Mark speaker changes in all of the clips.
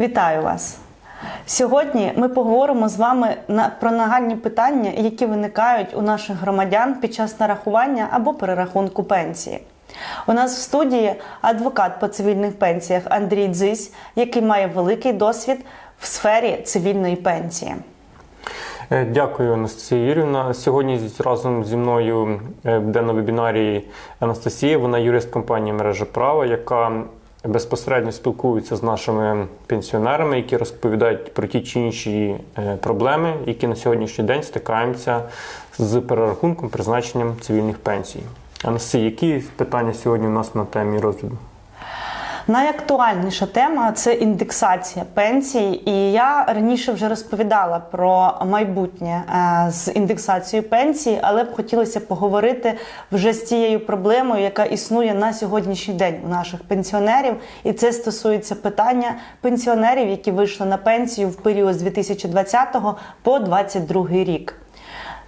Speaker 1: Вітаю вас! Сьогодні ми поговоримо з вами про нагальні питання, які виникають у наших громадян під час нарахування або перерахунку пенсії. У нас в студії адвокат по цивільних пенсіях Андрій Дзись, який має великий досвід в сфері цивільної пенсії.
Speaker 2: Е, Дякую, Анастасія Юрівна. Сьогодні разом зі мною е, буде на вебінарі Анастасія. Вона юрист компанії Мережа права, яка безпосередньо спілкуються з нашими пенсіонерами, які розповідають про ті чи інші е, проблеми, які на сьогоднішній день стикаємося з перерахунком призначенням цивільних пенсій. Анастасія, які питання сьогодні у нас на темі розгляду?
Speaker 1: Найактуальніша тема це індексація пенсій. І я раніше вже розповідала про майбутнє е, з індексацією пенсій, але б хотілося поговорити вже з тією проблемою, яка існує на сьогоднішній день у наших пенсіонерів. І це стосується питання пенсіонерів, які вийшли на пенсію в період з 2020 по 2022 рік.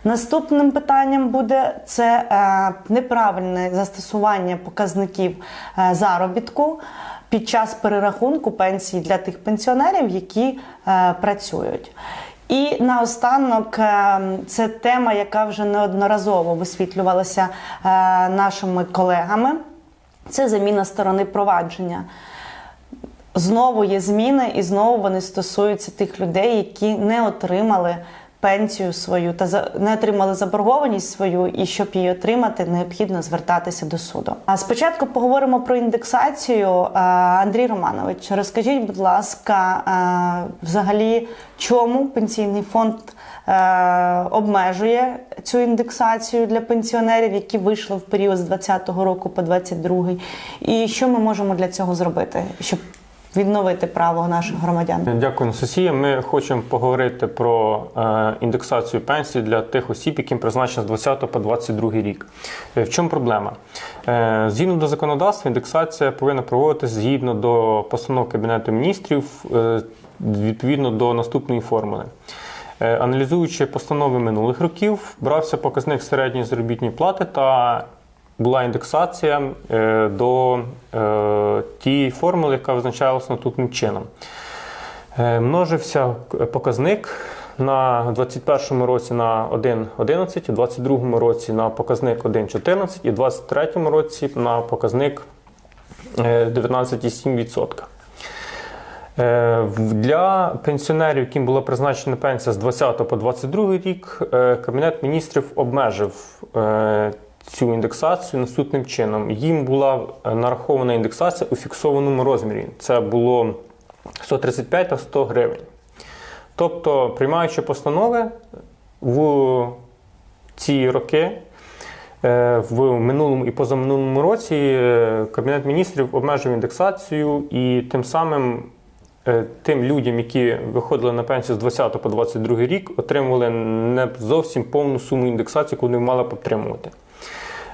Speaker 1: Наступним питанням буде це е, неправильне застосування показників е, заробітку під час перерахунку пенсії для тих пенсіонерів, які е, працюють. І наостанок е, це тема, яка вже неодноразово висвітлювалася е, нашими колегами. Це заміна сторони провадження. Знову є зміни, і знову вони стосуються тих людей, які не отримали пенсію свою та не отримали заборгованість свою, і щоб її отримати, необхідно звертатися до суду. А спочатку поговоримо про індексацію. Андрій Романович, розкажіть, будь ласка, взагалі, чому пенсійний фонд обмежує цю індексацію для пенсіонерів, які вийшли в період з 2020 року по 2022, і що ми можемо для цього зробити, щоб відновити право наших громадян?
Speaker 2: Дякую, Анастасія. Ми хочемо поговорити про е, індексацію пенсій для тих осіб, яким призначено з 20 по 22 рік. Е, В чому проблема? Е, згідно до законодавства, індексація повинна проводитися згідно до постанов Кабінету міністрів відповідно до наступної формули. Аналізуючи постанови минулих років, брався показник середньої заробітної плати та була індексація е, до е, тієї формули, яка визначалася наступним чином. Е, множився показник на 21 році на 1,11, у 22 році на показник 1,14 і в 23 році на показник е, 19,7%. Е, Для пенсіонерів, яким була призначена пенсія з 20 по 22 рік, Кабінет міністрів обмежив цю індексацію наступним чином. Їм була е, нарахована індексація у фіксованому розмірі. Це було 135 та 100 гривень. Тобто, приймаючи постанови в ці роки, Е, В минулому і позаминулому році е, Кабінет міністрів обмежив індексацію і тим самим тим людям, які виходили на пенсію з 20 по 22 рік, отримували не зовсім повну суму індексації, яку вони мали б отримувати.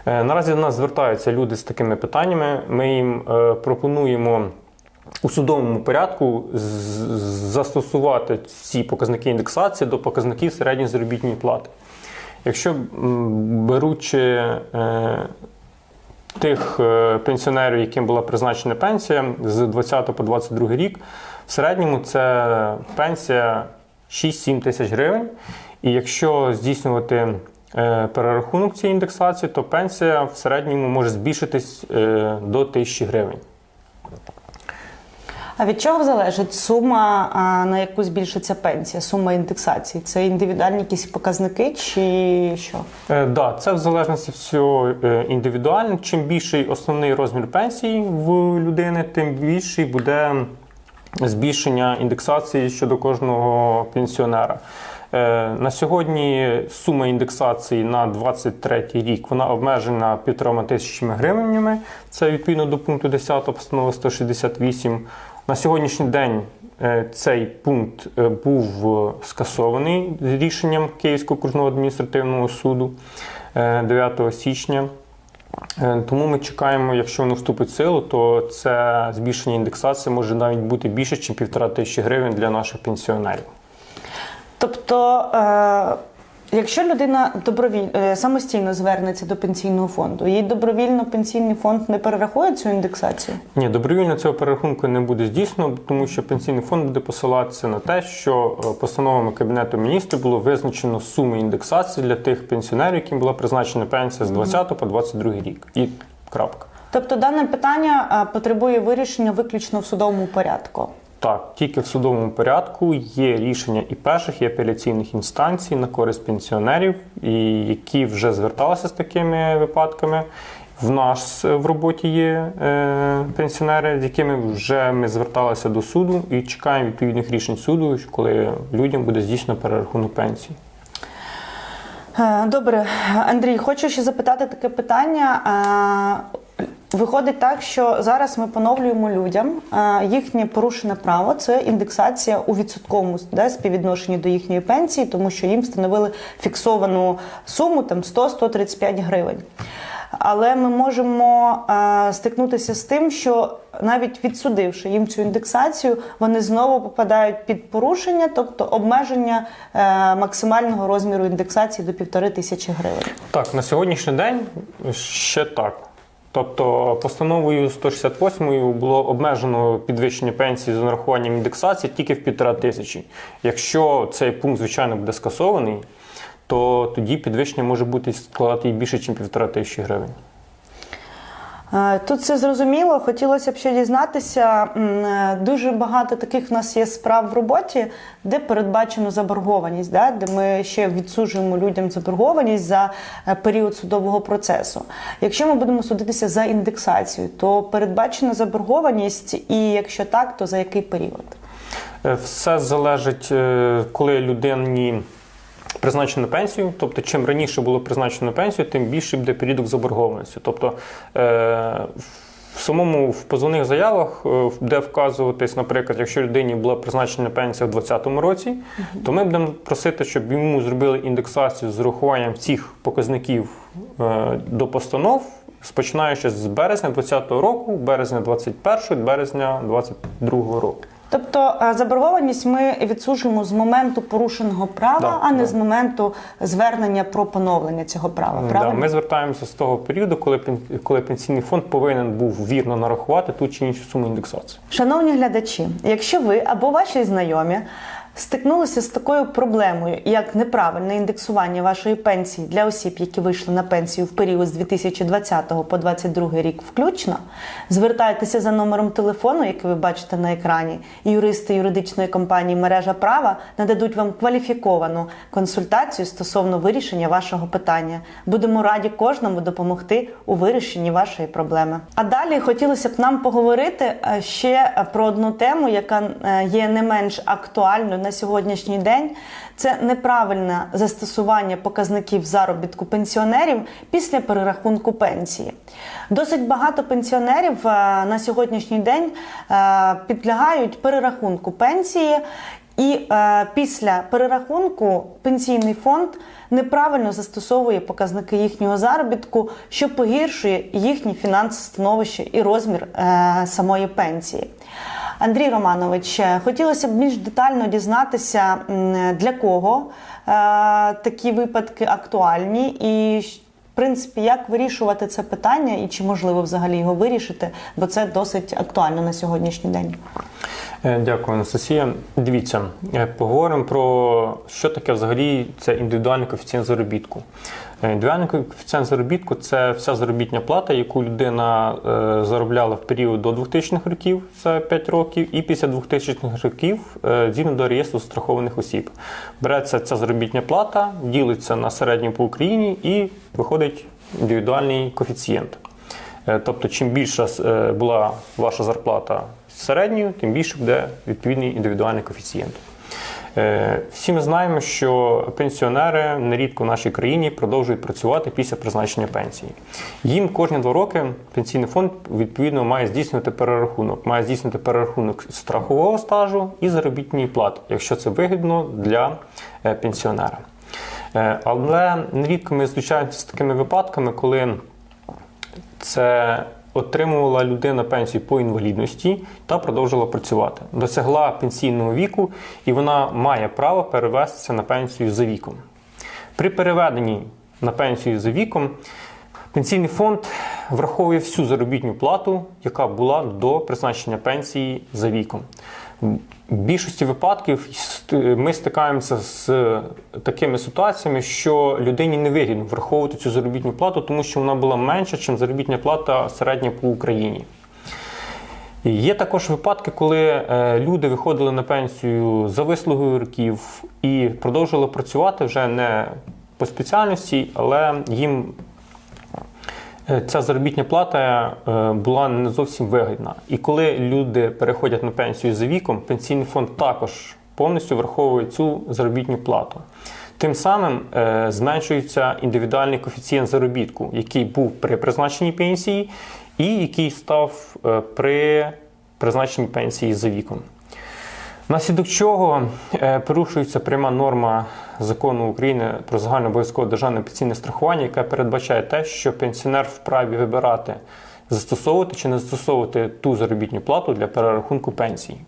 Speaker 2: Е, Наразі до нас звертаються люди з такими питаннями. Ми їм е, пропонуємо у судовому порядку застосувати ці показники індексації до показників середньої заробітної плати. Якщо беручи е, тих пенсіонерів, яким була призначена пенсія з 20 по 22 рік, в середньому це пенсія 6-7 тисяч гривень. І якщо здійснювати перерахунок цієї індексації, то пенсія в середньому може збільшитись е, до 1000 гривень.
Speaker 1: А від чого залежить сума, на яку збільшиться пенсія, сума індексації? Це індивідуальні якісь показники чи що?
Speaker 2: Е, да, це в залежності всього е, індивідуально. Чим більший основний розмір пенсії в людини, тим більший буде збільшення індексації щодо кожного пенсіонера. Е, На сьогодні сума індексації на 23 рік вона обмежена півтора тисячами гривнями. Це відповідно до пункту 10 постанови 168. На сьогоднішній день е, цей пункт е, був скасований рішенням Київського окружного адміністративного суду е, 9 січня. Тому ми чекаємо, якщо воно вступить в силу, то це збільшення індексації може навіть бути більше, ніж півтора тисячі гривень для наших пенсіонерів.
Speaker 1: Тобто е, Якщо людина добровіль... е, самостійно звернеться до пенсійного фонду, їй добровільно пенсійний фонд не перерахує цю індексацію?
Speaker 2: Ні, добровільно цього перерахунку не буде здійснено, тому що пенсійний фонд буде посилатися на те, що е, постановами Кабінету міністрів було визначено суми індексації для тих пенсіонерів, яким була призначена пенсія з 20 по 22 рік. І крапка.
Speaker 1: Тобто дане питання е, потребує вирішення виключно в судовому порядку.
Speaker 2: Так, тільки в судовому порядку є рішення і перших, і апеляційних інстанцій на користь пенсіонерів, і які вже зверталися з такими випадками. В нас е, в роботі є е, пенсіонери, з якими вже ми зверталися до суду і чекаємо відповідних рішень суду, коли людям буде здійснено перерахунок пенсії.
Speaker 1: Е, Добре, Андрій, хочу ще запитати таке питання. Виходить так, що зараз ми поновлюємо людям е, їхнє порушене право це індексація у відсотковому да, співвідношенні до їхньої пенсії, тому що їм встановили фіксовану суму там 100-135 гривень. Але ми можемо е, стикнутися з тим, що навіть відсудивши їм цю індексацію, вони знову попадають під порушення, тобто обмеження е, максимального розміру індексації до півтори тисячі гривень.
Speaker 2: Так, на сьогоднішній день ще так. Тобто постановою 168 було обмежено підвищення пенсії з нарахуванням індексації тільки в півтора тисячі. Якщо цей пункт, звичайно, буде скасований, то тоді підвищення може бути складати і більше, ніж півтора тисячі гривень.
Speaker 1: Е, Тут все зрозуміло. Хотілося б ще дізнатися. е, Дуже багато таких в нас є справ в роботі, де передбачено заборгованість, да? де ми ще відсуджуємо людям заборгованість за е, період судового процесу. Якщо ми будемо судитися за індексацію, то передбачена заборгованість, і якщо так, то за який період?
Speaker 2: Все залежить, коли людині призначено пенсію. Тобто, чим раніше було призначено пенсію, тим більше буде період заборгованості. Тобто е, в самому в позовних заявах е, буде вказуватись, наприклад, якщо людині була призначена пенсія в 2020 році, то ми будемо просити, щоб йому зробили індексацію з урахуванням всіх показників е, до постанов. Починаючи з березня 2020 року, березня 21, березня 2022 року.
Speaker 1: Тобто е, заборгованість ми відсуджуємо з моменту порушеного права,
Speaker 2: Да,
Speaker 1: а не
Speaker 2: да.
Speaker 1: з моменту звернення про поновлення цього права.
Speaker 2: Да, ми звертаємося з того періоду, коли, коли пенсійний фонд повинен був вірно нарахувати ту чи іншу суму індексації.
Speaker 1: Шановні глядачі, якщо ви або ваші знайомі стикнулися з такою проблемою, як неправильне індексування вашої пенсії для осіб, які вийшли на пенсію в період з 2020 по 2022 рік включно, звертайтеся за номером телефону, який ви бачите на екрані, юристи юридичної компанії Мережа права нададуть вам кваліфіковану консультацію стосовно вирішення вашого питання. Будемо раді кожному допомогти у вирішенні вашої проблеми. А далі хотілося б нам поговорити е, ще про одну тему, яка е, є не менш актуальною на сьогоднішній день. Це неправильне застосування показників заробітку пенсіонерів після перерахунку пенсії. Досить багато пенсіонерів е, на сьогоднішній день е, підлягають перерахунку пенсії. І е, після перерахунку пенсійний фонд неправильно застосовує показники їхнього заробітку, що погіршує їхнє фінансове становище і розмір самої пенсії. Андрій Романович, е, хотілося б більш детально дізнатися, для кого е, такі випадки актуальні, і в принципі, як вирішувати це питання, і чи можливо взагалі його вирішити, бо це досить актуально на сьогоднішній день.
Speaker 2: Е, Дякую, Анастасія. Дивіться, поговоримо про що таке взагалі це індивідуальний коефіцієнт заробітку. Е, Індивідуальний коефіцієнт заробітку це вся заробітня плата, яку людина е, заробляла в період до 2000-х років, це 5 років, і після 2000-х років е, згідно до реєстру страхованих осіб. Береться ця заробітня плата, ділиться на середню по Україні і виходить індивідуальний коефіцієнт. Е, Тобто, чим більша е, була ваша зарплата середньою, тим більше буде відповідний індивідуальний коефіцієнт. Е, Всі ми знаємо, що пенсіонери нерідко в нашій країні продовжують працювати після призначення пенсії. Їм кожні два роки пенсійний фонд відповідно має здійснювати перерахунок, має здійснювати перерахунок страхового стажу і заробітної плати, якщо це вигідно для е, пенсіонера. Е, Але нерідко ми зустрічаємося з такими випадками, коли це отримувала людина пенсію по інвалідності та продовжила працювати. Досягла пенсійного віку, і вона має право перевестися на пенсію за віком. При переведенні на пенсію за віком пенсійний фонд враховує всю заробітну плату, яка була до призначення пенсії за віком. В більшості випадків ми стикаємося з такими ситуаціями, що людині не вигідно враховувати цю заробітну плату, тому що вона була менша, ніж заробітна плата середня по Україні. Є також випадки, коли е, люди виходили на пенсію за вислугою років і продовжували працювати вже не по спеціальності, але їм ця заробітня плата е, була не зовсім вигідна. І коли люди переходять на пенсію за віком, пенсійний фонд також повністю враховує цю заробітну плату. Тим самим е, зменшується індивідуальний коефіцієнт заробітку, який був при призначенні пенсії, і який став е, при призначенні пенсії за віком. Внаслідок чого е, порушується пряма норма закону України про загальнообов'язкове державне пенсійне страхування, яка передбачає те, що пенсіонер вправі вибирати застосовувати чи не застосовувати ту заробітну плату для перерахунку пенсії.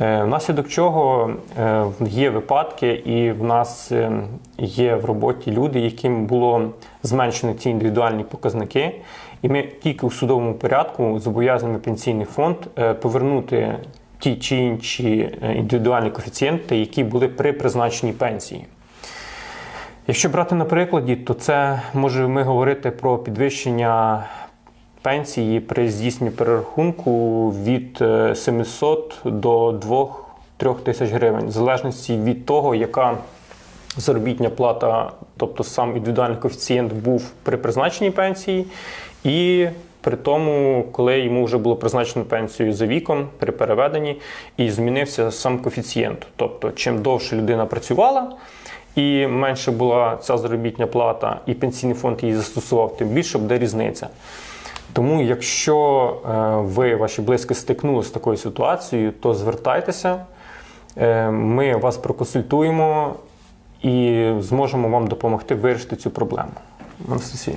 Speaker 2: Е, Внаслідок чого е, є випадки, і в нас е, є в роботі люди, яким було зменшено ці індивідуальні показники, і ми тільки у судовому порядку зобов'язані пенсійний фонд повернути ті чи інші е, індивідуальні коефіцієнти, які були при призначенні пенсії. Якщо брати на прикладі, то це можемо ми говорити про підвищення пенсії при здійсненні перерахунку від е, 700 до 2-3 тисяч гривень, в залежності від того, яка заробітня плата, тобто сам індивідуальний коефіцієнт був при призначенні пенсії, і при тому, коли йому вже було призначено пенсію за віком при переведенні, і змінився сам коефіцієнт. Тобто, чим довше людина працювала, і менше була ця заробітня плата, і пенсійний фонд її застосував, тим більше буде різниця. Тому, якщо е, ви ваші близькі стикнулися з такою ситуацією, то звертайтеся, е, ми вас проконсультуємо і зможемо вам допомогти вирішити цю проблему. Анастасія.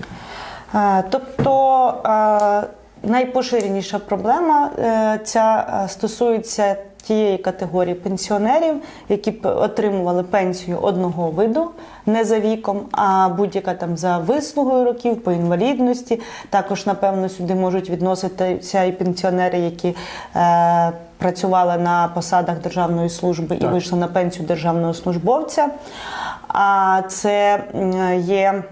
Speaker 1: Е, Тобто е, найпоширеніша проблема е, ця стосується тієї категорії пенсіонерів, які отримували пенсію одного виду, не за віком, а будь-яка там за вислугою років, по інвалідності. Також, напевно, сюди можуть відноситися і пенсіонери, які е, працювали на посадах державної служби і вийшли на пенсію державного службовця. А це є.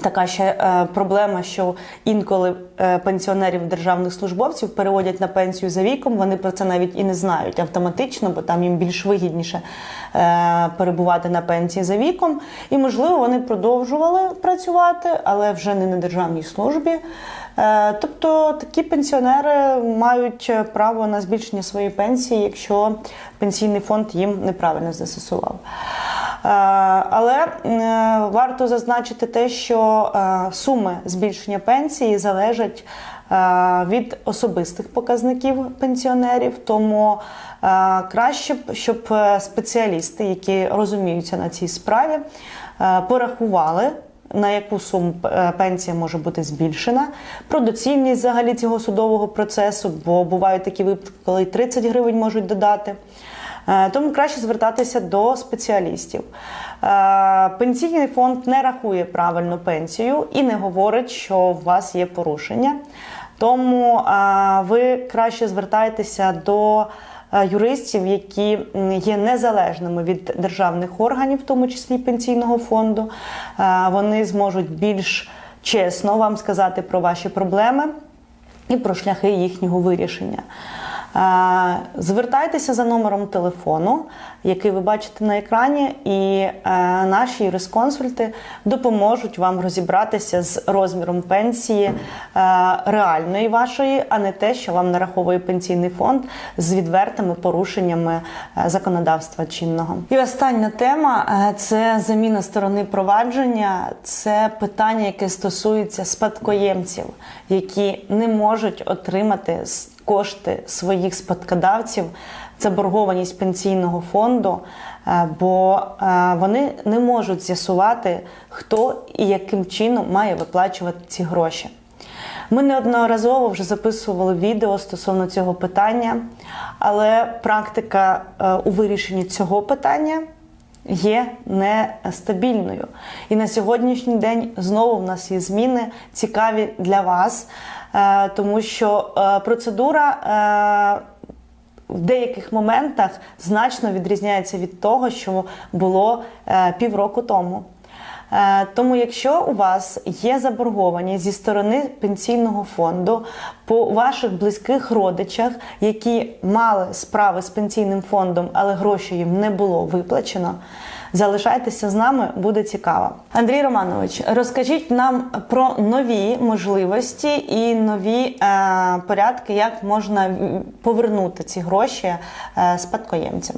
Speaker 1: Така ще е, проблема, що інколи е, пенсіонерів державних службовців переводять на пенсію за віком. Вони про це навіть і не знають автоматично, бо там їм більш вигідніше е, перебувати на пенсії за віком. І можливо вони продовжували працювати, але вже не на державній службі. Е, тобто такі пенсіонери мають право на збільшення своєї пенсії, якщо пенсійний фонд їм неправильно застосував. Е, Але е, варто зазначити те, що е, суми збільшення пенсії залежать е, від особистих показників пенсіонерів, тому е, краще б, щоб е, спеціалісти, які розуміються на цій справі, е, порахували. На яку суму е, пенсія може бути збільшена, про доцільність взагалі цього судового процесу, бо бувають такі випадки, коли й 30 гривень можуть додати. Е, Тому краще звертатися до спеціалістів. Е, Пенсійний фонд не рахує правильну пенсію і не говорить, що у вас є порушення. Тому ви краще звертайтеся до юристів, які є незалежними від державних органів, в тому числі пенсійного фонду. Е, Вони зможуть більш чесно вам сказати про ваші проблеми і про шляхи їхнього вирішення. Е, Звертайтеся за номером телефону, який ви бачите на екрані, і е, наші юрисконсульти допоможуть вам розібратися з розміром пенсії е, реальної вашої, а не те, що вам нараховує пенсійний фонд з відвертими порушеннями законодавства чинного. І остання тема це заміна сторони провадження. Це питання, яке стосується спадкоємців, які не можуть отримати кошти своїх спадкодавців, заборгованість пенсійного фонду, е, бо е, вони не можуть з'ясувати, хто і яким чином має виплачувати ці гроші. Ми неодноразово вже записували відео стосовно цього питання, але практика е, у вирішенні цього питання є нестабільною. І на сьогоднішній день знову в нас є зміни цікаві для вас, е, тому що е, процедура. е, в деяких моментах значно відрізняється від того, що було півроку тому. Е, Тому, якщо у вас є заборгованість зі сторони пенсійного фонду по ваших близьких родичах, які мали справи з пенсійним фондом, але гроші їм не було виплачено, залишайтеся з нами, буде цікаво. Андрій Романович, розкажіть нам про нові можливості і нові е, порядки, як можна повернути ці гроші е, спадкоємцям.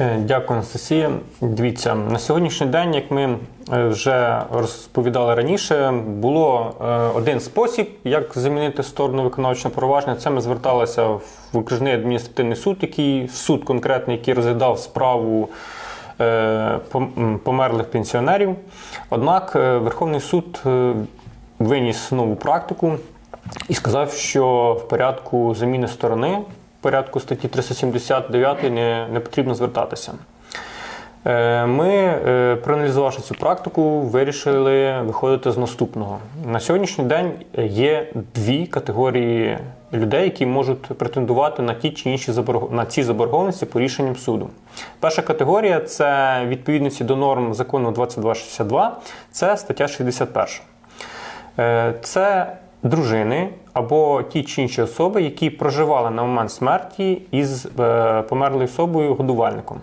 Speaker 2: Е, Дякую, Анастасія. Дивіться, на сьогоднішній день, як ми вже розповідали раніше, було е, один спосіб, як замінити сторону виконавчого провадження. Це ми зверталися в окружний адміністративний суд, який суд конкретний, який розглядав справу е, померлих пенсіонерів. Однак е, Верховний суд е, виніс нову практику і сказав, що в порядку заміни сторони, в порядку статті 379 не, не потрібно звертатися. Е, Ми, е, проаналізувавши цю практику, вирішили виходити з наступного. На сьогоднішній день є дві категорії людей, які можуть претендувати на ті чи інші заборг... на ці заборгованості по рішенням суду. Перша категорія це відповідності до норм закону 2262, це стаття 61. Е, Це дружини або ті чи інші особи, які проживали на момент смерті із померлою особою годувальником.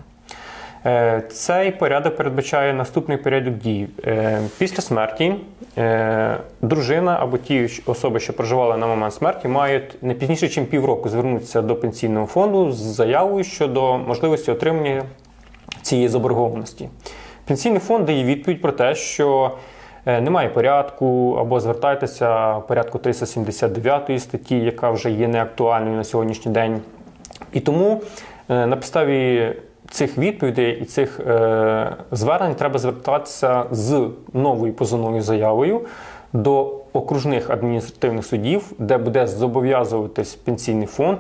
Speaker 2: Е, Цей порядок передбачає наступний порядок дій. Е, Після смерті е, дружина або ті особи, що проживали на момент смерті, мають не пізніше, ніж півроку звернутися до пенсійного фонду з заявою щодо можливості отримання цієї заборгованості. Пенсійний фонд дає відповідь про те, що немає порядку, або звертайтеся в порядку 379 статті, яка вже є неактуальною на сьогоднішній день. І тому на підставі цих відповідей і цих е, звернень треба звертатися з новою позовною заявою до окружних адміністративних судів, де буде зобов'язуватись пенсійний фонд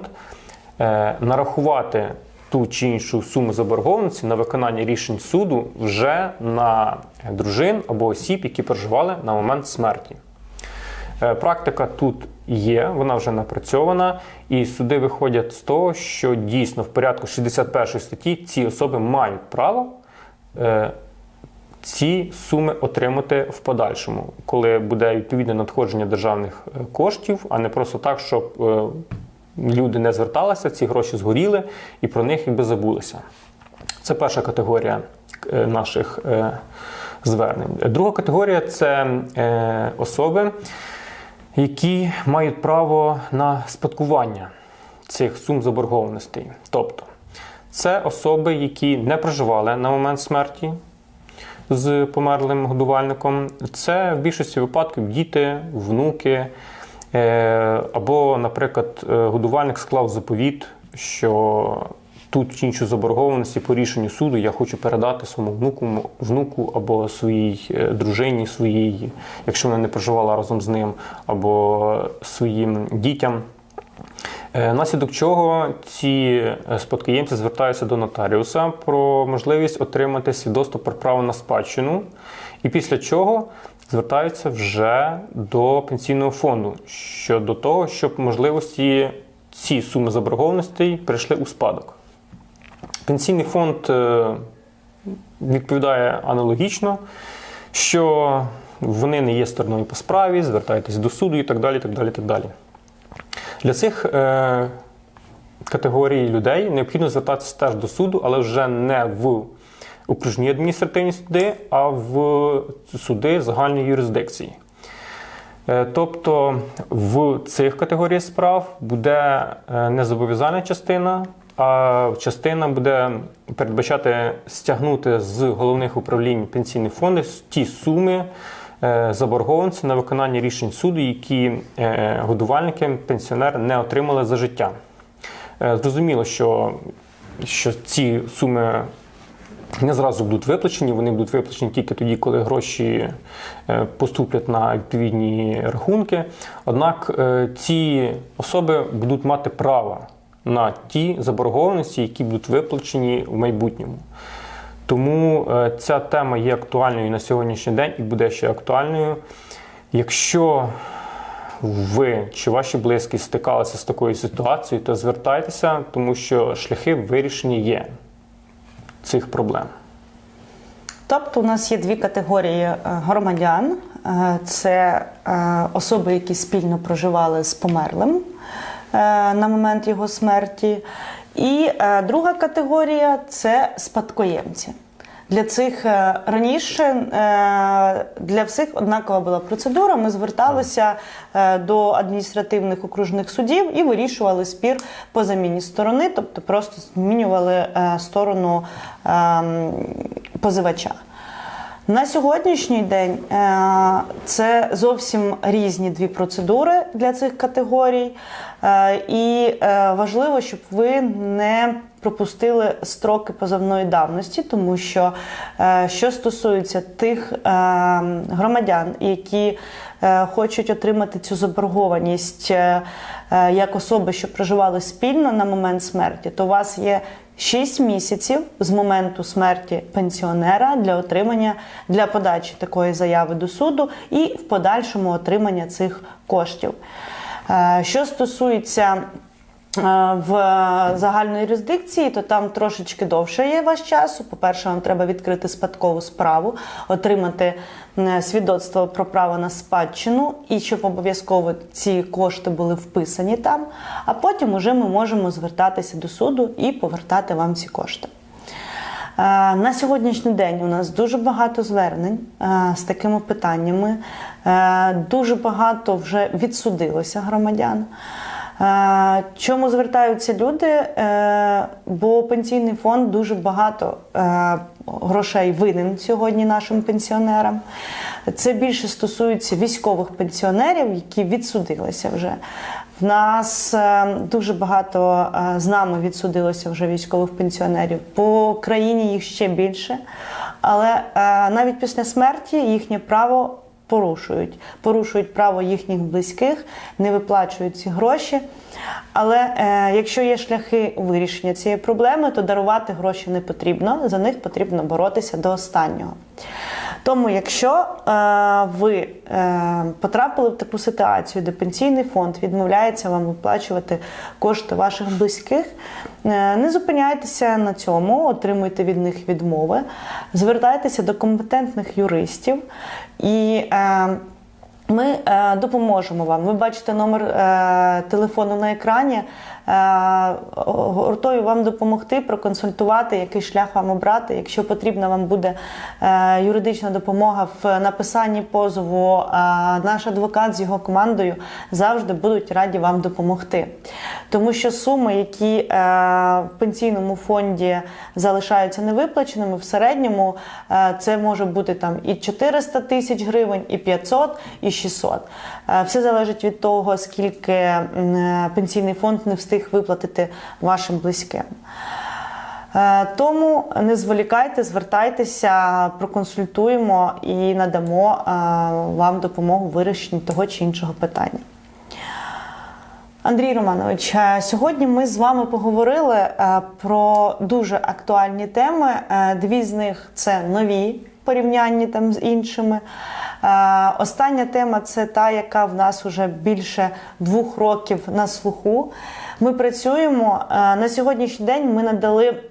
Speaker 2: е, нарахувати ту чи іншу суму заборгованості на виконання рішень суду вже на дружин або осіб, які проживали на момент смерті. Е, Практика тут є, вона вже напрацьована, і суди виходять з того, що дійсно в порядку 61 статті ці особи мають право е, ці суми отримати в подальшому, коли буде відповідне надходження державних е, коштів, а не просто так, щоб люди не зверталися, ці гроші згоріли і про них якби забулися. Це перша категорія наших звернень. Друга категорія це особи, які мають право на спадкування цих сум заборгованостей. Тобто, це особи, які не проживали на момент смерті з померлим годувальником. Це в більшості випадків діти, внуки. Е, Або, наприклад, е, годувальник склав заповіт, що ту чи іншу заборгованості по рішенню суду я хочу передати своєму внуку, внуку або своїй е, дружині, своїй, якщо вона не проживала разом з ним, або своїм дітям. Е, Наслідок чого ці е, спадкоємці звертаються до нотаріуса про можливість отримати свідоцтво про право на спадщину, і після чого звертаються вже до пенсійного фонду щодо того, щоб можливості ці суми заборгованостей перейшли у спадок. Пенсійний фонд е, відповідає аналогічно, що вони не є стороною по справі, звертайтесь до суду і так далі. так далі, так далі. Для цих е, категорій людей необхідно звертатися теж до суду, але вже не в окружні адміністративні суди, а в суди загальної юрисдикції. Е, Тобто в цих категоріях справ буде е, не частина, а частина буде передбачати стягнути з головних управлінь пенсійних фондів ті суми е, заборгованості на виконання рішень суду, які е, годувальники, пенсіонер не отримали за життя. Е, Зрозуміло, що, що ці суми не зразу будуть виплачені, вони будуть виплачені тільки тоді, коли гроші поступлять на відповідні рахунки. Однак ці особи будуть мати право на ті заборгованості, які будуть виплачені в майбутньому. Тому е, ця тема є актуальною на сьогоднішній день і буде ще актуальною. Якщо ви чи ваші близькі стикалися з такою ситуацією, то звертайтеся, тому що шляхи вирішення є цих проблем.
Speaker 1: Тобто, у нас є дві категорії е, громадян: Е, це особи, які спільно проживали з померлим на момент його смерті. І е, друга категорія це спадкоємці. Для цих е, раніше е, для всіх однакова була процедура. Ми зверталися е, до адміністративних окружних судів і вирішували спір по заміні сторони, тобто просто змінювали е, сторону е, позивача. На сьогоднішній день е, це зовсім різні дві процедури для цих категорій, Е, і е, важливо, щоб ви не пропустили строки позовної давності, тому що е, що стосується тих е, громадян, які е, хочуть отримати цю заборгованість як особи, що проживали спільно на момент смерті, то у вас є 6 місяців з моменту смерті пенсіонера для отримання для подачі такої заяви до суду і в подальшому отримання цих коштів. Що стосується в загальної юрисдикції, то там трошечки довше є ваш часу. По-перше, вам треба відкрити спадкову справу, отримати е, свідоцтво про право на спадщину, і щоб обов'язково ці кошти були вписані там. А потім уже ми можемо звертатися до суду і повертати вам ці кошти. Е, На сьогоднішній день у нас дуже багато звернень е, з такими питаннями. Е, Дуже багато вже відсудилося громадян. Чому звертаються люди? Е, Бо пенсійний фонд дуже багато е, грошей винен сьогодні нашим пенсіонерам. Це більше стосується військових пенсіонерів, які відсудилися вже. В нас е, дуже багато з нами відсудилося вже військових пенсіонерів. По країні їх ще більше. Але навіть після смерті їхнє право порушують. Порушують право їхніх близьких, не виплачують ці гроші. Але е, якщо є шляхи вирішення цієї проблеми, то дарувати гроші не потрібно. За них потрібно боротися до останнього. Тому, якщо е, ви е, потрапили в таку ситуацію, де пенсійний фонд відмовляється вам виплачувати кошти ваших близьких, е, не зупиняйтеся на цьому, отримуйте від них відмови, звертайтеся до компетентних юристів і. Е, ми е, допоможемо вам. Ви бачите номер е, телефону на екрані. Е, готові вам допомогти, проконсультувати, який шлях вам обрати. Якщо потрібна вам буде е, юридична допомога в написанні позову, е, наш адвокат з його командою завжди будуть раді вам допомогти. Тому що суми, які в пенсійному фонді залишаються невиплаченими, в середньому це може бути там і 400 тисяч гривень, і 500, і 600. Е, Все залежить від того, скільки пенсійний фонд не встиг виплатити вашим близьким. Е, Тому не зволікайте, звертайтеся, проконсультуємо і надамо е, вам допомогу в вирішенні того чи іншого питання. Андрій Романович, е, сьогодні ми з вами поговорили про дуже актуальні теми. Дві з них це нові порівнянні там з іншими. Е, Остання тема це та, яка в нас вже більше двох років на слуху. Ми працюємо е, на сьогоднішній день. Ми надали.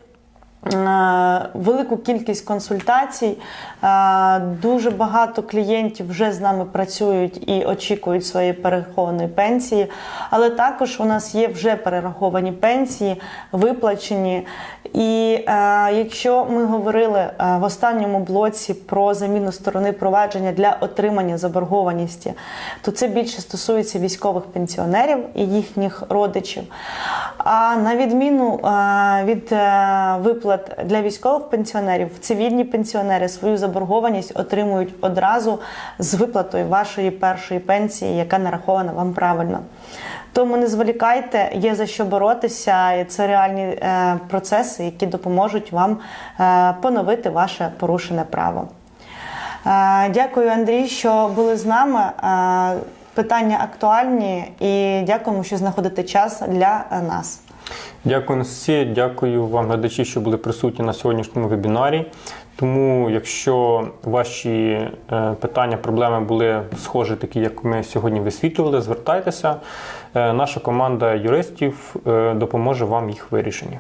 Speaker 1: Е, Велику кількість консультацій. Е, Дуже багато клієнтів вже з нами працюють і очікують своєї перерахованої пенсії. Але також у нас є вже перераховані пенсії, виплачені. І е, якщо ми говорили в останньому блоці про заміну сторони провадження для отримання заборгованості, то це більше стосується військових пенсіонерів і їхніх родичів. А на відміну від е, виплат для військових пенсіонерів, цивільні пенсіонери свою заборгованість отримують одразу з виплатою вашої першої пенсії, яка нарахована вам правильно. Тому не зволікайте, є за що боротися, і це реальні е, процеси, які допоможуть вам е, поновити ваше порушене право. Е, дякую, Андрій, що були з нами. Е, питання актуальні і дякуємо, що знаходите час для е, нас.
Speaker 2: Дякую Анастасія, дякую вам, глядачі, що були присутні на сьогоднішньому вебінарі. Тому, якщо ваші е, питання, проблеми були схожі, такі, як ми сьогодні висвітлювали, звертайтеся. Е, Наша команда юристів е, допоможе вам їх вирішенні.